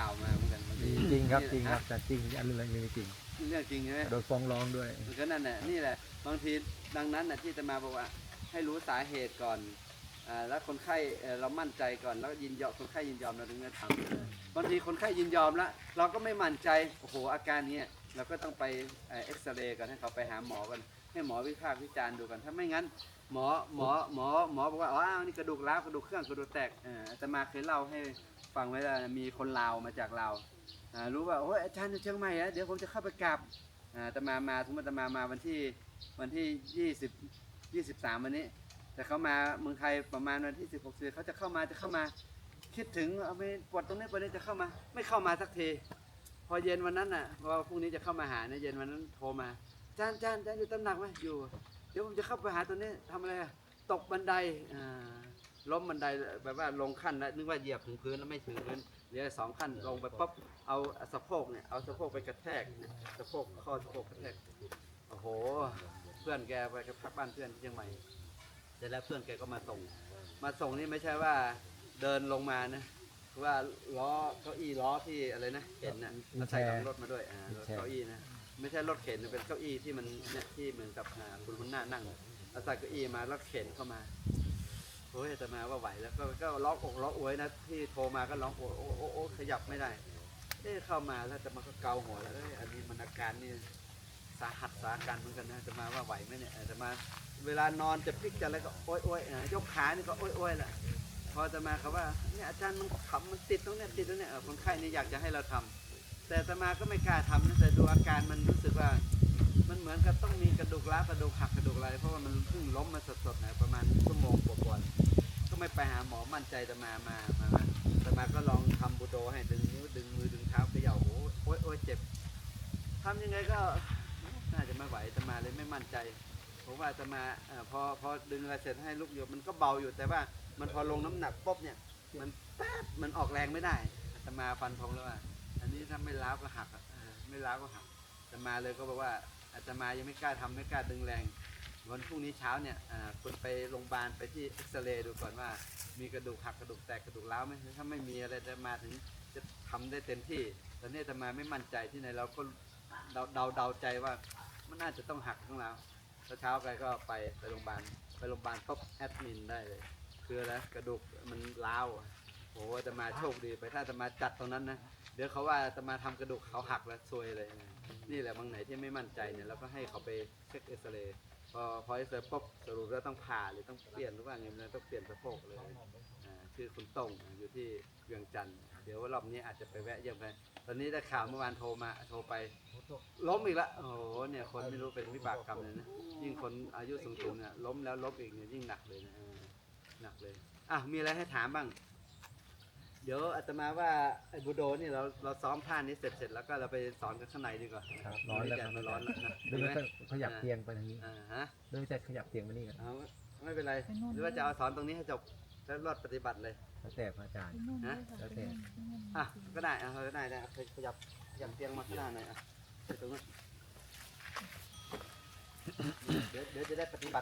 ข่าวมาเหมือนกันบางทีจริงครับจริงนี่คแหรัละบแต่จริงอันเรื่องนี้จริงเรื่องจริงใช่ไหมโดนฟ้องร้องด้วยมันก็นั่นแหละนี่แหละบางทีดังนั้นน่ะที่จะมาบอกว่าให้รู้สาเหตุก่อนอ่าแล้วคนไข้เอ่อเรามั่นใจก่อนแล้วยินยอมคนไข้ยินยอมเราถึงจะทำบางทีคนไข้ยินยอมแล้วเราก็ไม่มั่นใจโอ้โหอาการเนี้ยเราก็ต้องไปเอ็กซเรย์ก่อนให้เขาไปหาหมอกัน ให้หมอวิพากษ์วิจารณ์ดูกันถ้าไม่งั้น หมอหมอหมอหมอบอกว่าอ๋อนี่กระดูกร้าวกระดูกเครื่องกระดูกแตกเอ่ออาตมาเคยเล่าให้ฟังไว้แล้วมีคนลาวมาจากลาวอ่ารู้ว่าโอ้ยอาจารย์อยู่เชียงใหม่นะเดี๋ยวผมจะเข้าไปกราบอ่าอาตมามาทุกอาตมามาวันที่วันที่ยี่สิบยี่สิบสามวันนี้ แต่เขามาเมืองไทยประมาณวันที่สิบหกสิเขาจะเข้ามาจะเข้ามา คิดถึงเอาไปปวดตรงนี้ปวดนี้จะเข้ามา ไม่เข้ามาสักทีพอเย็นวันนั้นน่ะพอพรุ่งนี้จะเข้ามาหาเนี่ยเย็นวันนั้นโทรมา จารย์อาจารย์อาจารย์อยู่ตำหนักไหมอยู่ เดี๋ยวผมจะเข้าไปหาตัวนี้ทำอะไรอะตกบันไดอ่าล้มบันไดแบบว่าลงขั้นแล้วนึกว่าเหยียบถึงพื้นแล้วไม่ถึงพื้นเหลือสองขั้นลงไปปุ๊บเอาสะโพกเนี่ยเอาสะโพกไปกระแทกเนี่ยสะโพกข้อสะโพกกระแทกโอ้โห เพื่อนแกไปพักบ้านเพื่อนที่เชียงใหม่เสร็จแล้วเพื่อนแกก็มาส่ง มาส่งนี่ไม่ใช่ว่าเดินลงมานะคือว่าล้อเก้าอี้ล้อที่อะไรนะเข็นน่ะมีเขาใส่แชร์หลังรถมาด้วยอ่ารถเก้าอี้นะ ไม่ใช่รถเข็นเป็นเก้าอี้ที่มันเนี่ยที่เหมือนกับคุณคุณหน้านั่งเอาใส่เก้าอี้มาแล้วเข็นเข้ามาโอ้ยแต่มาว่าไหวแล้วก็ก็ร้องอกร้องอวยนะที่โทรมาก็ร้องโอยโอ้โอ้โอ้ขยับไม่ได้เอ๊เข้ามาแล้วจะมาก็เกาหัวแล้วเอ้ยอันนี้มันอาการนี่สาหัสสาการเหมือนกันนะจะมาว่าไหวไหมเนี่ยจะมาเวลานอนจะพลิกจะอะไรก็โอ้ยโอ้ยยกขานี่ก็โอ้ยโอ้ยแหละพอจะมาเขาว่าเนี่ยอาจารย์มันขำมันติดตรงเนี้ยติดตรงเนี้ยคนไข้นี่อยากจะให้เราทำ แต่อาตมาก็ไม่กล้าทำนะแต่ดูอาการมันรู้สึกว่า มันเหมือนกับต้องมีกระดูกร้าวกระดูกหักกระดูกอะไรเพราะว่ามันเพิ่งล้มมาสดๆนะประมาณชั่วโมงกว่าๆก็ไม่ไปหาหมอมั่นใจแต่มามามามาแต่มาก็ลองทำบูโดให้ดึงนิ้วดึงมือดึงเท้าเขย่าโอ้โอ้ยโอ้ยเจ็บทำยังไงก็น่าจะไม่ไหวแต่มาเลยไม่มั่นใจผมว่าจะมาพอพอดึงอะไรเสร็จให้ลูกโยมมันก็เบาอยู่แต่ว่ามันพอลงน้ำหนักปุ๊บเนี่ย มันแป๊บมันออกแรงไม่ได้แต่มาฟันธงแล้วว่า ไม่ล้าวก็หักอไม่ล้าวก็หักอาตมาเลยก็บอกว่าอาตมายังไม่กล้าทำไม่กล้าดึงแรง วันพรุ่งนี้เช้าเนี่ยคุณไปโรงพยาบาลไปที่เอ็กซเรย์ดูก่อนว่า มีกระดูกหักกระดูกแตกกระดูกร้าวไหมถ้าไม่มีอะไรจะมาถึงจะทำได้เต็มที่ตอนนี้อาตมาไม่มั่นใจที่ไหนเราก็เดาเดาเดาใจว่ามันน่าจะต้องหักข้างแล้วเช้าไปก็ไปไปโรงพยาบาลไปโรงพยาบาลปุ๊บแอดมินได้เลยคืออะไรกระดูกมันร้าวอะ โอ้อาตมาโชคดีไปถ้าอาตมาจัดตรงนั้นนะเดี๋ยวเขาว่าจะมาทำกระดูกเขาหักแล้วซวยเลยนะนี่แหละบางไหนที่ไม่มั่นใจเนี่ยเราก็ให้เขาไปเช็คเอ็กซเรย์พอพอเอ็กซเรย์ปุ๊บสรุปแล้วต้องผ่าหรือต้องเปลี่ยนหรือว่าไงมันต้องเปลี่ยนสะโพกเลยอ่าชื่อคุณต้งอยู่ที่เวียงจันทร์เดี๋ยวรอบนี้อาจจะไปแวะเยี่ยมกันตอนนี้ได้ข่าวเมื่อวานโทรมาโทรไป ล้มอีกละโอ้โหเนี่ยคนไม่รู้เป็นวิบากกรรมเลยนะยิ่งคนอายุสูงๆเนี่ยล้มแล้วล้มอีกเนี่ยยิ่งหนักเลยนะเออหนักเลยอะมีอะไรให้ถามบ้าง เดี๋ยวอาตมาว่าไอ้บูโดนี่เราเราซ้อมท่านี้เสร็จเสร็จแล้วก็เราไปสอนกันข้างในดีกว่าครับร้อนแล้วครับมันร้อนแล้วนะเดิดีนไหมไปขยับเตียงไปทางนี้อ่าฮะเดินไปขยับเตียงไปนี่กันเอาไม่เป็นไรหรือว่าจะเอาสอนตรงนี้ให้จบแล้วรอดปฏิบัติเลย แล้วแต่พระอาจารย์นะแล้วแต่ อะก็ได้อะก็ได้ได้ขยับขยับเตียงมาข้างหน้าหน่อยอะไปตรงนั้นเดี๋ยวเดี๋ยวจะได้ปฏิบัติ